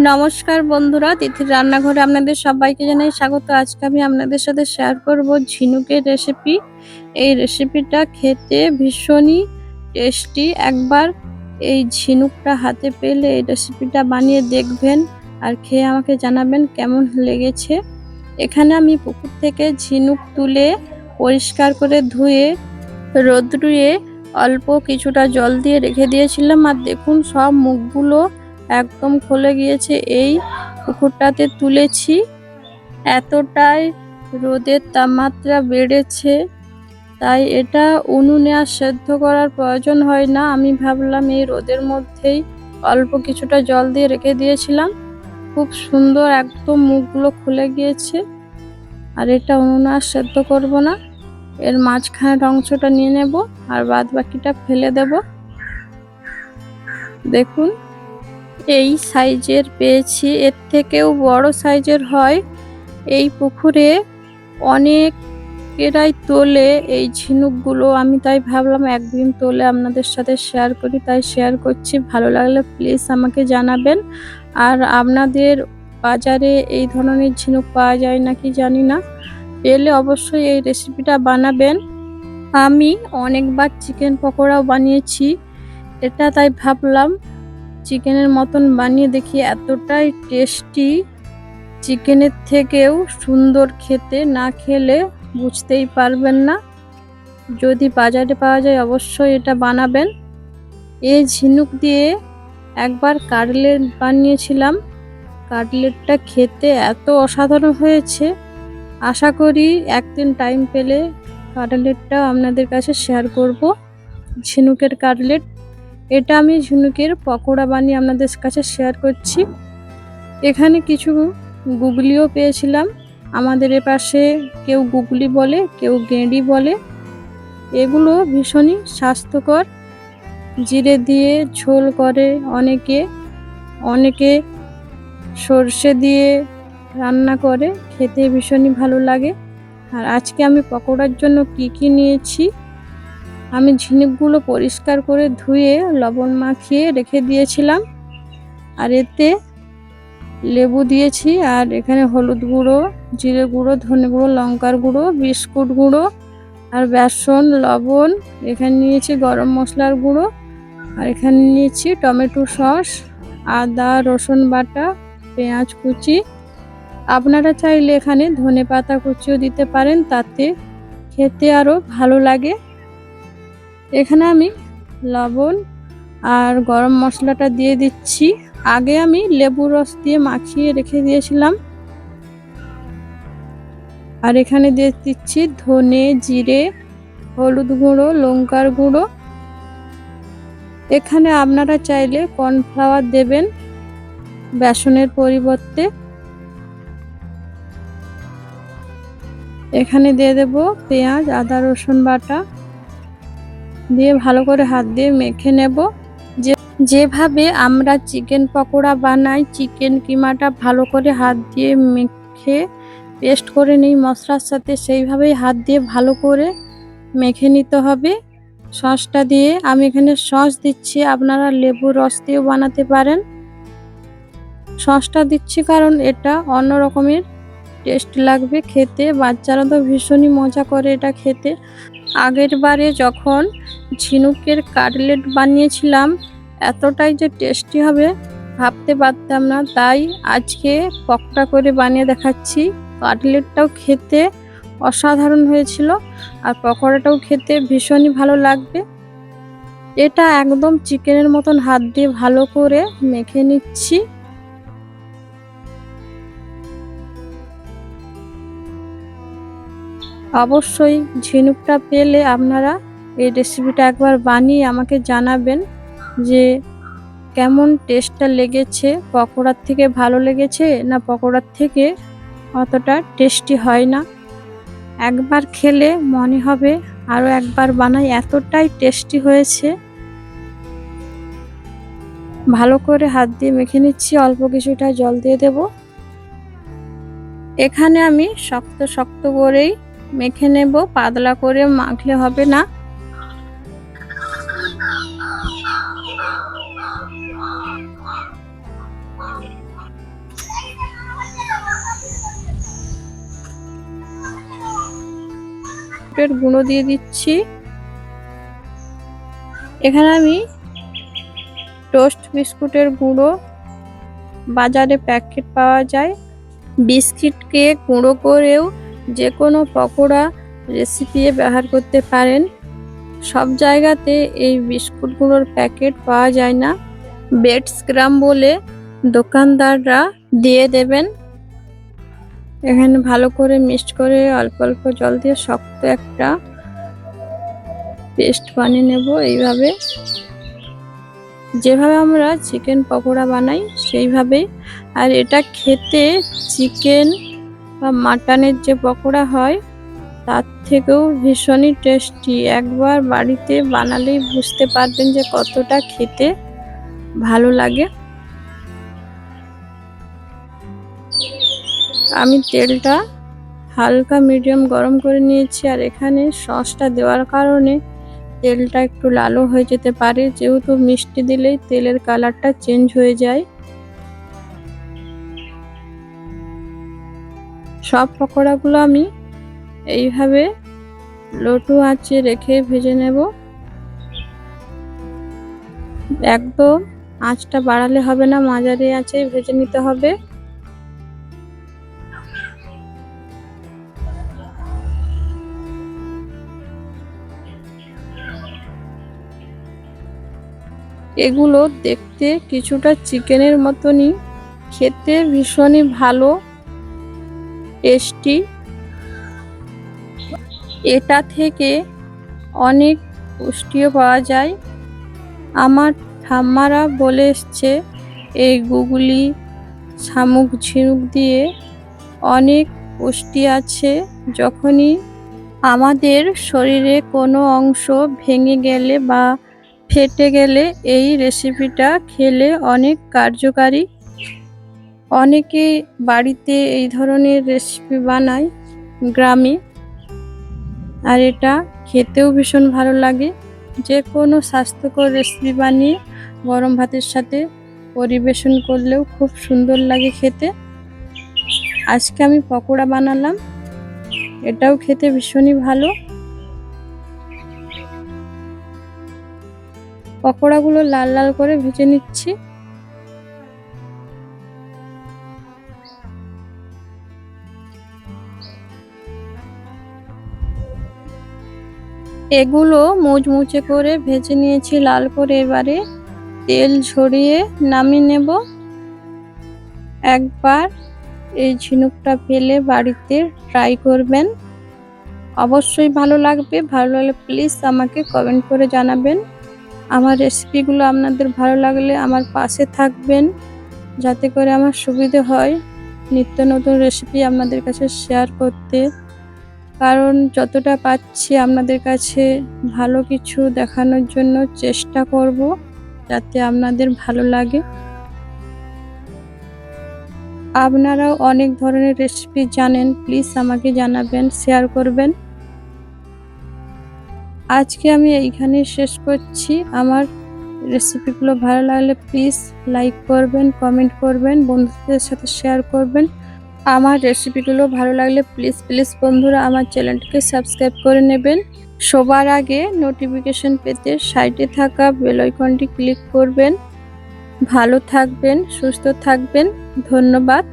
নমস্কার বন্ধুরা, তিথির রান্নাঘরে আপনাদের সবাইকে জানাই স্বাগত। আজকে আমি আপনাদের সাথে শেয়ার করব ঝিনুকের রেসিপি এই রেসিপিটা খেতে ভীষণই টেস্টি একবার এই ঝিনুকটা হাতে পেলে এই রেসিপিটা বানিয়ে দেখবেন আর খেয়ে আমাকে জানাবেন কেমন লেগেছে। এখানে আমি পুকুর থেকে ঝিনুক তুলে পরিষ্কার করে ধুয়ে, রোদ্রুয়ে অল্প কিছুটা জল দিয়ে রেখে দিয়েছিলাম। আর দেখুন সব মুখগুলো একদম খুলে গিয়েছে। এই পুকুরটাতে তুলেছি। এতটাই রোদের তাপমাত্রা বেড়েছে, তাই এটা উনুনে আর সেদ্ধ করার প্রয়োজন হয় না। আমি ভাবলাম এই রোদের মধ্যেই অল্প কিছুটা জল দিয়ে রেখে দিয়েছিলাম। খুব সুন্দর একদম মুখগুলো খুলে গিয়েছে। আর এটা উনুনে আর সেদ্ধ করব না। এর মাঝখানের অংশটা নিয়ে নেব আর বাদ বাকিটা ফেলে দেব। দেখুন এই সাইজের পেয়েছি, এর থেকেও বড় সাইজের হয়। এই পুকুরে অনেক এরাই তোলে, এই ঝিনুকগুলো আমি তাই ভাবলাম একদিন তোলে আপনাদের সাথে শেয়ার করি, তাই শেয়ার করছি। ভালো লাগলে প্লিজ আমাকে জানাবেন। আর আপনাদের বাজারে এই ধরনের ঝিনুক পাওয়া যায় নাকি জানি না, পেলে অবশ্যই এই রেসিপিটা বানাবেন। আমি অনেকবার চিকেন পকোড়াও বানিয়েছি, এটা তাই ভাবলাম চিকেনের মতন বানিয়ে দেখি, এতটাই টেস্টি চিকেনের থেকেও সুন্দর খেতে না খেলে বুঝতেই পারবেন না। যদি বাজারে পাওয়া যায় অবশ্যই এটা বানাবেন। এই ঝিনুক দিয়ে একবার কাটলেট বানিয়েছিলাম। কাটলেটটা খেতে এত অসাধারণ হয়েছে। আশা করি একদিন টাইম পেলে কাটলেটটা আপনাদের কাছে শেয়ার করব। ঝিনুকের কাটলেট এটা আমি ঝিনুকের পকোড়া বানিয়ে আপনাদের কাছে শেয়ার করছি। এখানে কিছু গুগলিও পেয়েছিলাম। আমাদের এপাশে কেউ গুগলি বলে, কেউ গেঁড়ি বলে। এগুলো ভীষণই স্বাস্থ্যকর। জিরে দিয়ে ঝোল করে অনেকে। অনেকে সর্ষে দিয়ে রান্না করে, খেতে ভীষণই ভালো লাগে। আর আজকে আমি পকোড়ার জন্য কি কি নিয়েছি? আমি ঝিনুকগুলো পরিষ্কার করে ধুয়ে লবণ মাখিয়ে রেখে দিয়েছিলাম। আর এতে লেবু দিয়েছি, আর এখানে হলুদ গুঁড়ো, জিরে গুঁড়ো, ধনে গুঁড়ো, লঙ্কার গুঁড়ো, বিস্কুট গুঁড়ো, আর বেসন, লবণ, এখানে নিয়েছি গরম মশলার গুঁড়ো, আর এখানে নিয়েছি টমেটো সস, আদা, রসুন বাটা, পেঁয়াজ কুচি। আপনারা চাইলে এখানে ধনে পাতা কুচিও দিতে পারেন, তাতে খেতে আরও ভালো লাগে। এখানে আমি লবণ আর গরম মশলাটা দিয়ে দিচ্ছি। আগে আমি লেবু রস দিয়ে মাখিয়ে রেখে দিয়েছিলাম। আর এখানে দিয়ে দিচ্ছি ধনে জিরে, হলুদ গুঁড়ো, লঙ্কার গুঁড়ো। এখানে আপনারা চাইলে কর্নফ্লাওয়ার দেবেন বেসনের পরিবর্তে। এখানে দিয়ে দেব পেঁয়াজ, আদা, রসুন বাটা। দিয়ে ভালো করে হাত দিয়ে মেখে নেব। যে, যেভাবে আমরা চিকেন পকোড়া বানাই, চিকেন কিমাটা ভালো করে হাত দিয়ে মেখে পেস্ট করে নিই মশলার সাথে, সেইভাবেই হাত দিয়ে ভালো করে মেখে নিতে হবে। সসটা দিয়ে আমি এখানে সস দিচ্ছি, আপনারা লেবু রস দিয়েও বানাতে পারেন। সসটা দিচ্ছি কারণ এটা অন্য রকমের টেস্ট লাগবে খেতে, বাচ্চারা তো ভীষণই মজা করে এটা খেতে। আগের বারে যখন ঝিনুকের কাটলেট বানিয়েছিলাম, এতটাই যে টেস্টি হবে ভাবতে পারতাম না। তাই আজকে পকটা করে বানিয়ে দেখাচ্ছি। কাটলেটটাও খেতে অসাধারণ হয়েছিল আর পকোড়াটাও খেতে ভীষণই ভালো লাগবে। এটা একদম চিকেনের মতন হাত দিয়ে ভালো করে মেখে নিচ্ছি। অবশ্যই ঝিনুকটা পেলে আপনারা এই রেসিপিটা একবার বানিয়ে আমাকে জানাবেন যে কেমন টেস্টটা লেগেছে, পকোড়ার থেকে ভালো লেগেছে না পকোড়ার থেকে অতটা টেস্টি হয় না। একবার খেলে মনে হবে আরও একবার বানাই এতটাই টেস্টি হয়েছে। ভালো করে হাত দিয়ে মেখে নিচ্ছি, অল্প কিছুটা জল দিয়ে দেব। এখানে আমি শক্ত শক্ত করেই মেখে নেব, পাতলা করে মাখলে হবে না। গুঁড়ো দিয়ে দিচ্ছি। এখানে আমি টোস্ট বিস্কুটের গুঁড়ো, বাজারে প্যাকেট পাওয়া যায়। বিস্কিটকে গুঁড়ো করেও যে কোনো পকোড়া রেসিপি ব্যবহার করতে পারেন। সব জায়গাতে এই বিস্কুটগুলোর প্যাকেট পাওয়া যায় না। বেডস গ্রাম বলে দোকানদাররা দিয়ে দেবেন। এখানে ভালো করে মিক্সড করে অল্প অল্প জল দিয়ে শক্ত একটা পেস্ট বানিয়ে নেব এইভাবে। যেভাবে আমরা চিকেন পকোড়া বানাই সেইভাবেই। আর এটা খেতে চিকেন বা মাটনের যে পকোড়া হয়, তার থেকেও ভীষণই টেস্টি একবার বাড়িতে বানালেই বুঝতে পারবেন যে কতটা খেতে ভালো লাগে। আমি তেলটা হালকা মিডিয়াম গরম করে নিয়েছি আর এখানে সসটা দেওয়ার কারণে তেলটা একটু লালও হয়ে যেতে পারে। যেহেতু মিষ্টি দিলেই তেলের কালারটা চেঞ্জ হয়ে যায়। সব পকোড়াগুলো আমি এইভাবে লটু আঁচে রেখে ভেজে নেব। একদম আঁচটা বাড়ালে হবে না, মাঝারি আঁচে ভেজে নিতে হবে। এগুলো দেখতে কিছুটা চিকেনের মতনই, খেতে ভীষণই ভালো। টেস্টি এটা থেকে অনেক পুষ্টিও পাওয়া যায়। আমার ঠাম্মারা বলে এসছে, এই গুগলি শামুক ঝিনুক দিয়ে অনেক পুষ্টি আছে, যখনই আমাদের শরীরে কোনো অংশ ভেঙে গেলে বা ফেটে গেলে এই রেসিপিটা খেলে অনেক কার্যকারী অনেকে বাড়িতে এই ধরনের রেসিপি বানায় গ্রামে। আর এটা খেতেও ভীষণ ভালো লাগে। যে কোনো স্বাস্থ্যকর রেসিপি বানিয়ে গরম ভাতের সাথে পরিবেশন করলেও খুব সুন্দর লাগে খেতে। আজকে আমি পকোড়া বানালাম। এটাও খেতে ভীষণই ভালো। পকোড়াগুলো লাল লাল করে ভেজে নিচ্ছি। এগুলো মুচমুচে করে ভেজে নিয়েছি, লাল করে এবারে তেল ঝরিয়ে নামিয়ে নেব। একবার এই ঝিনুকটা পেলে বাড়িতে ট্রাই করবেন। অবশ্যই ভালো লাগবে, ভালো লাগলে প্লিজ আমাকে কমেন্ট করে জানাবেন। আমার রেসিপিগুলো আপনাদের ভালো লাগলে আমার পাশে থাকবেন যাতে করে আমার সুবিধে হয় নিত্য নতুন রেসিপি আপনাদের কাছে শেয়ার করতে। কারণ যতটা পাচ্ছি আপনাদের কাছে ভালো কিছু দেখানোর জন্য চেষ্টা করব যাতে আপনাদের ভালো লাগে। আপনারাও অনেক ধরনের রেসিপি জানেন প্লিজ আমাকে জানাবেন শেয়ার করবেন। আজকে আমি এইখানে শেষ করছি। আমার রেসিপিগুলো ভালো লাগলে প্লিজ লাইক করবেন কমেন্ট করবেন, বন্ধুদের সাথে শেয়ার করবেন। আমার রেসিপিগুলো ভালো লাগলে প্লিজ প্লিজ বন্ধুরা আমার চ্যানেলটিকে সাবস্ক্রাইব করে নেবেন। সবার আগে নোটিফিকেশন পেতে সাইডে থাকা বেলাইকনটি ক্লিক করবেন। ভালো থাকবেন, সুস্থ থাকবেন। ধন্যবাদ।